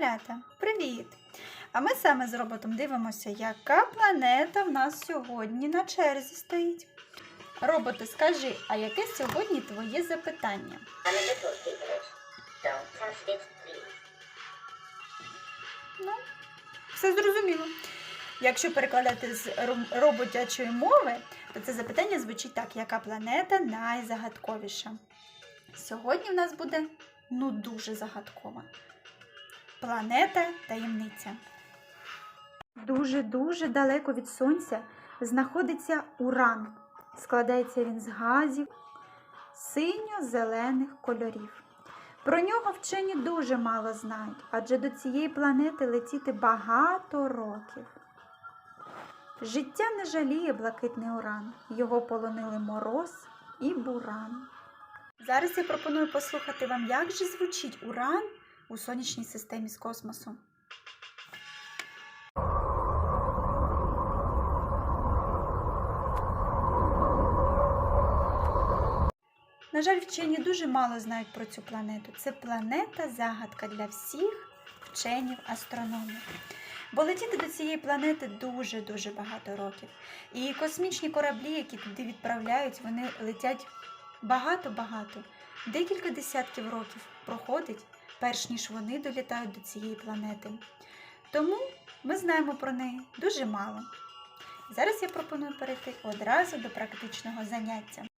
малята, привіт! А ми саме з роботом дивимося, яка планета в нас сьогодні на черзі стоїть. Роботи, скажи, а яке сьогодні твоє запитання? Ну, все зрозуміло. Якщо перекладати з роботячої мови, то це запитання звучить так: яка планета найзагадковіша? Сьогодні в нас буде ну дуже загадкова. Планета таємниця. Дуже-дуже далеко від сонця знаходиться Уран. Складається він з газів синьо-зелених кольорів. Про нього вчені дуже мало знають, адже до цієї планети летіти багато років. Життя не жаліє блакитний уран, його полонили мороз і буран. Зараз я пропоную послухати вам, як же звучить уран у сонячній системі з космосу. На жаль, вчені дуже мало знають про цю планету. Це планета загадка для всіх вченів астрономів. Бо летіти до цієї планети дуже-дуже багато років. І космічні кораблі, які туди відправляють, вони летять багато-багато. Декілька десятків років проходить, перш ніж вони долітають до цієї планети. Тому ми знаємо про неї дуже мало. Зараз я пропоную перейти одразу до практичного заняття.